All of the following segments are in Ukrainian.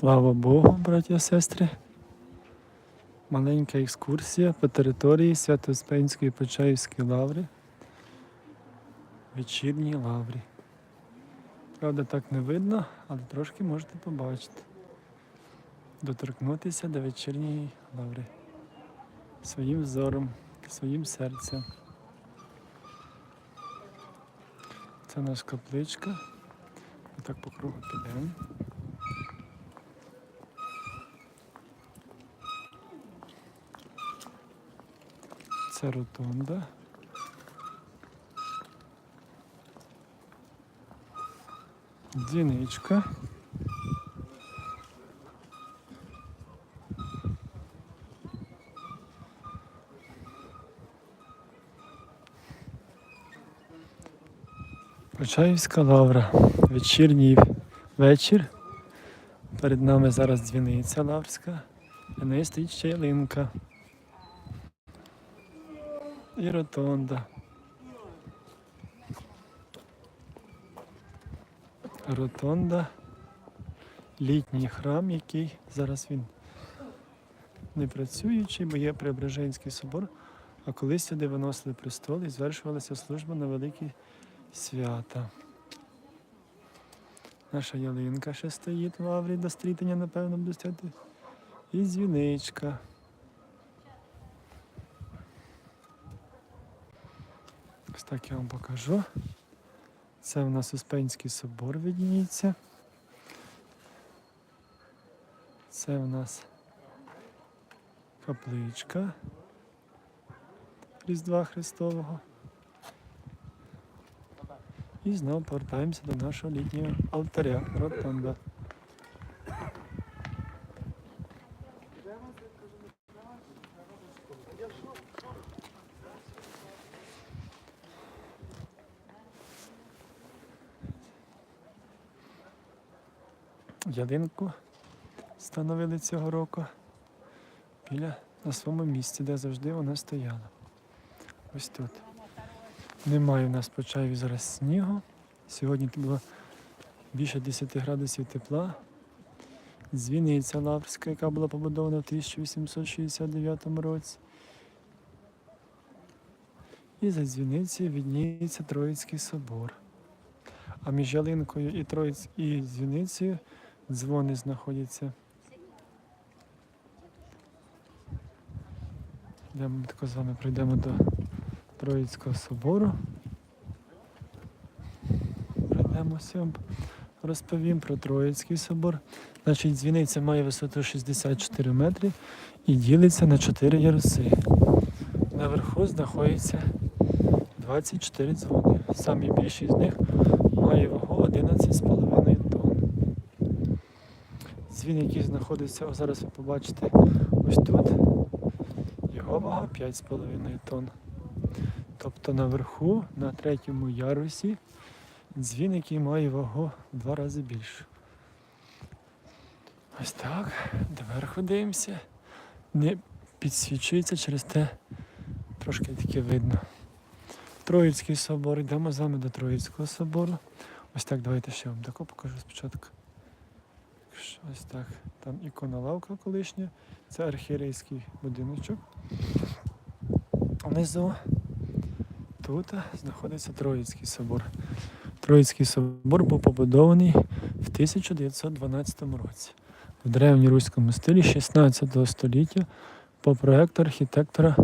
Слава Богу, браті і сестри. Маленька екскурсія по території Свято-Успенської Почаївської лаври. Вечірній лаврі. Правда, так не видно, але трошки можете побачити. Доторкнутися до вечірньої лаври. Своїм взором, своїм серцем. Це наша капличка. Отак по кругу підемо. Це ротонда. Дзвіничка. Почаївська лавра. Вечірній вечір. Перед нами зараз дзвіниця лаврська. І неї стоїть ще ялинка. І ротонда. Ротонда. Літній храм, який зараз він не працюючий, бо є Преображенський собор, а колись сюди виносили престол і звершувалася служба на великі свята. Наша ялинка ще стоїть в лаврі до стрітання, напевно, буде стояти. І дзвіничка. Так я вам покажу. Це в нас Успенський собор видніється. Це в нас капличка Різдва Христового. І знову повертаємося до нашого літнього алтаря Ротонда. Ялинку встановили цього року біля на своєму місці, де завжди вона стояла. Ось тут. Немає в нас по чайві зараз снігу. Сьогодні було більше 10 градусів тепла. Дзвіниця Лаврська, яка була побудована в 1869 році. І за дзвіницею відніється Троїцький собор. А між ялинкою і Троїць і дзвіницею дзвони знаходяться. Йдемо тако з вами прийдемо до Троїцького собору. Пройдемося, вам розповім про Троїцький собор. Значить, дзвіниця має висоту 64 метри і ділиться на 4 яруси. Наверху знаходиться 24 дзвони. Самі більші з них має вагу 11,5 тонн. Дзвін, який знаходиться, о, зараз ви побачите ось тут, його вага 5,5 тонн. Тобто наверху, на третьому ярусі, дзвін, який має вагу в два рази більше. Ось так, доверху дивимося. Не підсвічується через те, трошки таке видно. Троїцький собор, йдемо з вами до Троїцького собору. Ось так, давайте ще вам тако покажу спочатку. Ось так. Там ікона лавка колишня, це архірейський будиночок. Внизу тут знаходиться Троїцький собор. Троїцький собор був побудований в 1912 році в древньоруському стилі 16 століття по проекту архітектора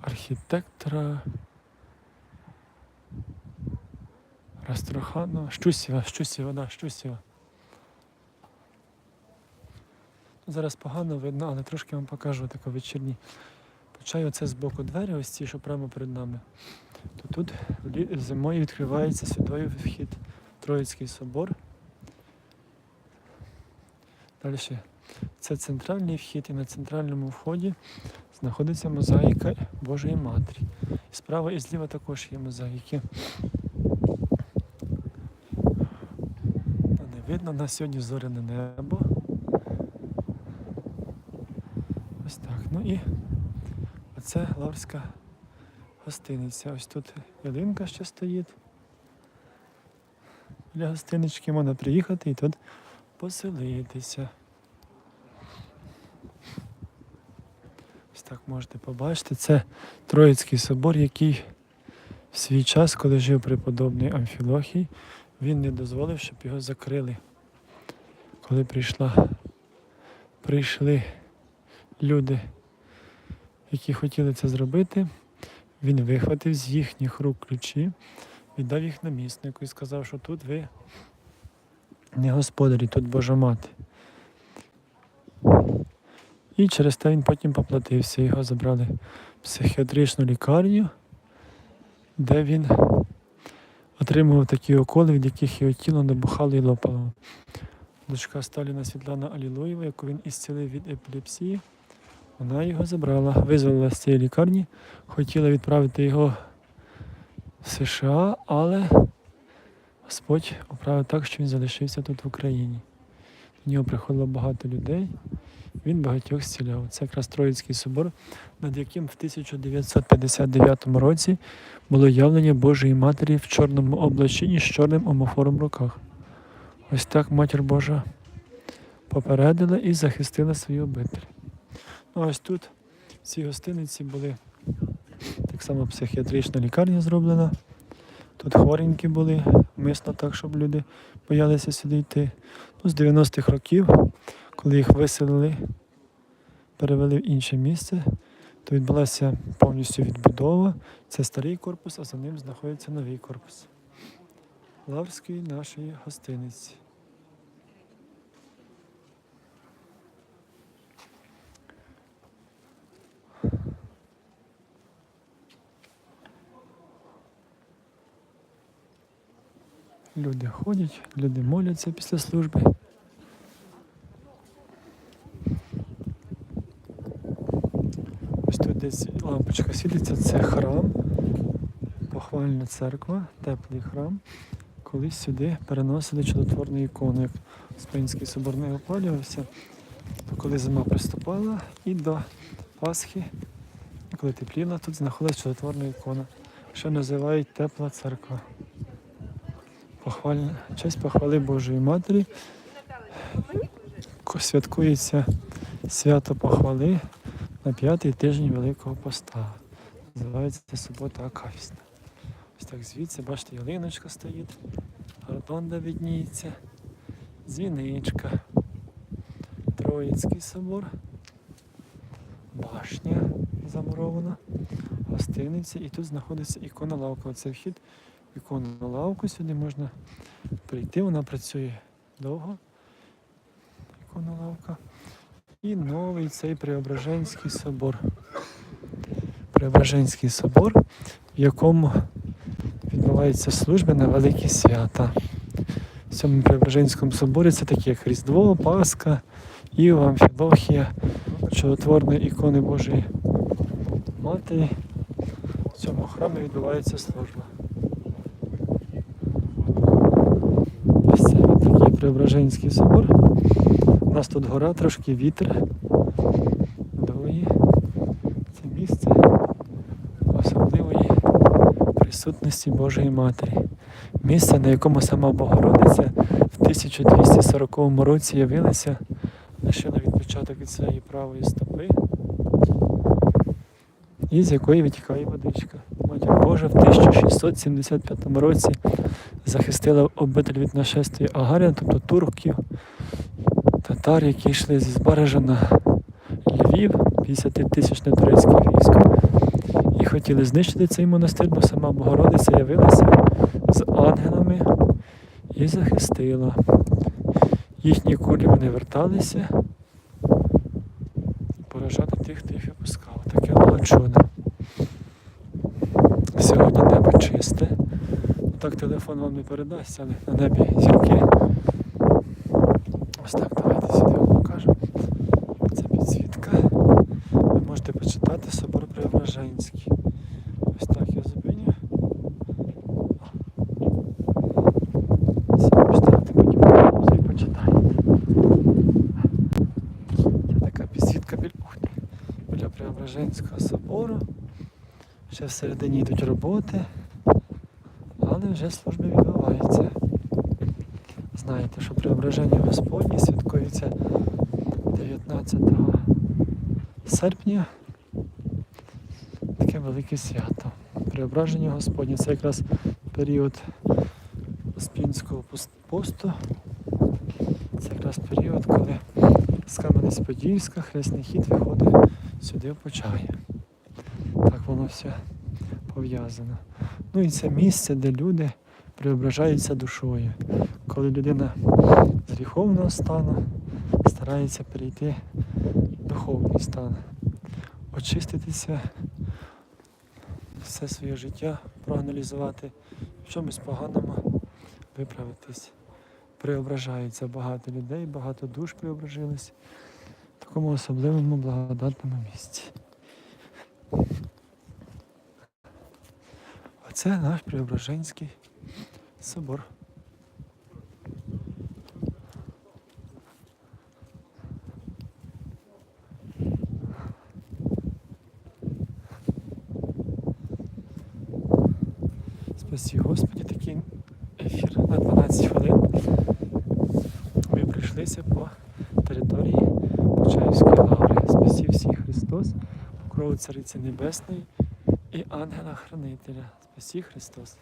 архітектора Растроханова, Щусєва, Щусєва, да, Щусєва. Зараз погано видно, але трошки вам покажу тако вечірній. Почаю оце з боку двері, ось ці, що прямо перед нами. То тут зимою відкривається святої вхід Троїцький собор. Далі. Це центральний вхід і на центральному вході знаходиться мозаїка Божої Матері. І справа і зліва також є мозаїки. Ну, Не видно, на сьогодні зоряне небо. Ось так. Ну і оце Лаврська гостиниця. Ось тут ялинка ще стоїть. Для гостинички можна приїхати і тут поселитися. Ось так можете побачити. Це Троїцький собор, який в свій час, коли жив преподобний Амфілохій, він не дозволив, щоб його закрили. Коли прийшла, прийшли люди, які хотіли це зробити, він вихватив з їхніх рук ключі, віддав їх наміснику і сказав, що тут ви не господарі, тут Божа мати. І через те він потім поплатився. Його забрали в психіатричну лікарню, де він отримував такі околи, від яких його тіло набухало і лопало. Дочка Сталіна Світлана Алілуєва, яку він ісцілив від епілепсії, вона його забрала, визволила з цієї лікарні, хотіла відправити його в США, але Господь оправив так, що він залишився тут в Україні. До нього приходило багато людей, він багатьох зціляв. Це якраз Троїцький собор, над яким в 1959 році було явлення Божої Матері в чорному облаченні з чорним омофором в руках. Ось так Матір Божа попередила і захистила свою обитель. Ну, ось тут в цій гостиниці були так само психіатрична лікарня зроблена. Тут хворенькі були, мисно так, щоб люди боялися сюди йти. Ну, з 90-х років, коли їх виселили, перевели в інше місце, то відбулася повністю відбудова. Це старий корпус, а за ним знаходиться новий корпус. Лаврської нашої гостиниці. Люди ходять, люди моляться після служби. Ось лампочка світиться, це храм, похвальна церква, теплий храм. Колись сюди переносили чудотворну ікону, як Успенський собор не опалювався, то коли зима приступала і до Пасхи, коли тепліла, тут знаходилась чудотворна ікона, що називають тепла церква. Похвальна, честь похвали Божої Матері. Святкується свято похвали на п'ятий тиждень Великого Поста. Називається це субота Акафісна. Ось так звідси, бачите, ялиночка стоїть, ротонда відніється, дзвіничка, Троїцький собор, башня замурована, гостиниця, і тут знаходиться ікона лавка. Оце вхід в іконну лавку. Сюди можна прийти, вона працює довго. Іконна лавка. І новий цей Преображенський собор. Преображенський собор, в якому відбуваються служби на великі свята. В цьому Преображенському соборі це такі як Різдво, Пасха, Іва, Амфілохія, чудотворної ікони Божої Матері. В цьому храмі відбувається служба. Ось це такий Преображенський собор. У нас тут гора, трошки вітер. Дує. Це місце особливої присутності Божої Матері. Місце, на якому сама Богородиця в 1240 році явилася лише на відпочаток від своєї правої стопи, і з якої витікає водичка. Матір Божа в 1675 році захистила обитель від нашестя Агарян, тобто турків, татар, які йшли зі Збаража на Львів, 50-тисячне турецьке військо, і хотіли знищити цей монастир, бо сама Богородиця явилася з ангелами і захистила. Їхні кулі вони верталися поражати тих, хто їх випускав. Таке було чудо. Сьогодні небо чисте. Так телефон вам не передасть, але на небі зірки. Ось так, давайте сюди вам покажу. Це підсвітка. Ви можете почитати собор Преображенський. Ось так я зупиню. Почитати, потім все почитайте. Це така підсвітка біля Преображенського собору. Ще всередині йдуть роботи, але вже служби відбуваються. знаєте, що преображення Господнє святкується 19 серпня. Велике свято. Преображення Господнє. Це якраз період Успінського посту. Це якраз період, коли з Кам'янець-Подільська хресний хід виходить сюди в Почаї. Так воно все пов'язано. Ну і це місце, де люди преображаються душою. Коли людина з гріховного стану старається перейти в духовний стан, очиститися, все своє життя проаналізувати, в чомусь поганому виправитись. Преображається багато людей, багато душ преображились в такому особливому благодатному місці. Оце наш Преображенський собор. Спасі Господі, такий ефір на 12 хвилин. Ми прийшлися по території Почаївської лаври. Спасі всіх Христос, покрову Цариці Небесної і ангела-хранителя. Спасі Христос.